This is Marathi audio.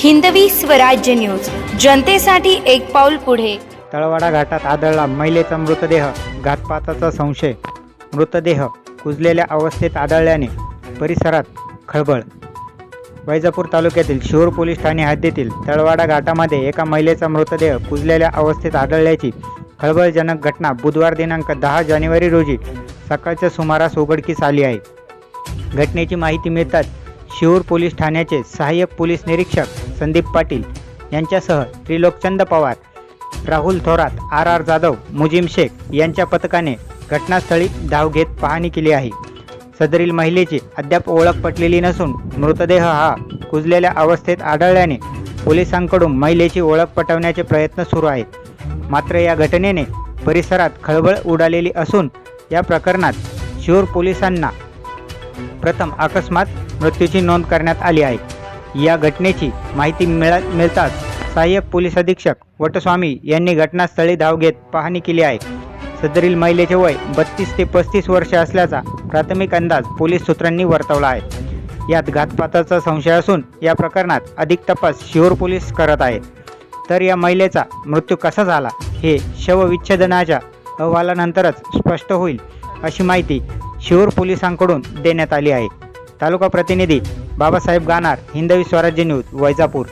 हिंदवी स्वराज्य न्यूज. जनतेसाठी एक पाऊल पुढे. तळवाडा घाटात आढळला महिलेचा मृतदेह घातपाताचा संशय. मृतदेह कुजलेल्या अवस्थेत आढळल्याने परिसरात खळबळ. वैजापूर तालुक्यातील शिरूर पोलीस ठाणे हद्दीतील तळवाडा घाटामध्ये एका महिलेचा मृतदेह कुजलेल्या अवस्थेत आढळल्याची खळबळजनक घटना बुधवार दिनांक दहा जानेवारी रोजी सकाळच्या सुमारास उघडकीस आली आहे. घटनेची माहिती मिळताच शिरूर पोलीस ठाण्याचे सहाय्यक पोलीस निरीक्षक संदीप पाटील यांच्यासह त्रिलोकचंद पवार राहुल थोरात आर आर जाधव मुजीम शेख यांच्या पथकाने घटनास्थळी धाव घेत पाहणी केली आहे. सदरील महिलेची अद्याप ओळख पटलेली नसून मृतदेह हा कुजलेल्या अवस्थेत आढळल्याने पोलिसांकडून महिलेची ओळख पटवण्याचे प्रयत्न सुरू आहेत. मात्र या घटनेने परिसरात खळबळ उडालेली असून या प्रकरणात शिरूर पोलिसांना प्रथम अकस्मात मृत्यूची नोंद करण्यात आली आहे. या घटनेची माहिती मिळा मिळताच सहाय्यक पोलीस अधीक्षक वटस्वामी यांनी घटनास्थळी धाव घेत पाहणी केली आहे. सदरील महिलेचे वय बत्तीस ते पस्तीस वर्ष असल्याचा प्राथमिक अंदाज पोलीस सूत्रांनी वर्तवला आहे. यात घातपाताचा संशय असून या प्रकरणात अधिक तपास शिहोर पोलीस करत आहेत तर या महिलेचा मृत्यू कसा झाला हे शवविच्छेदनाच्या अहवालानंतरच स्पष्ट होईल अशी माहिती शिहोर पोलिसांकडून देण्यात आली आहे. तालुका प्रतिनिधी बाबासाहेब गाणार हिंदवी स्वराज्य न्यूज वैजापूर.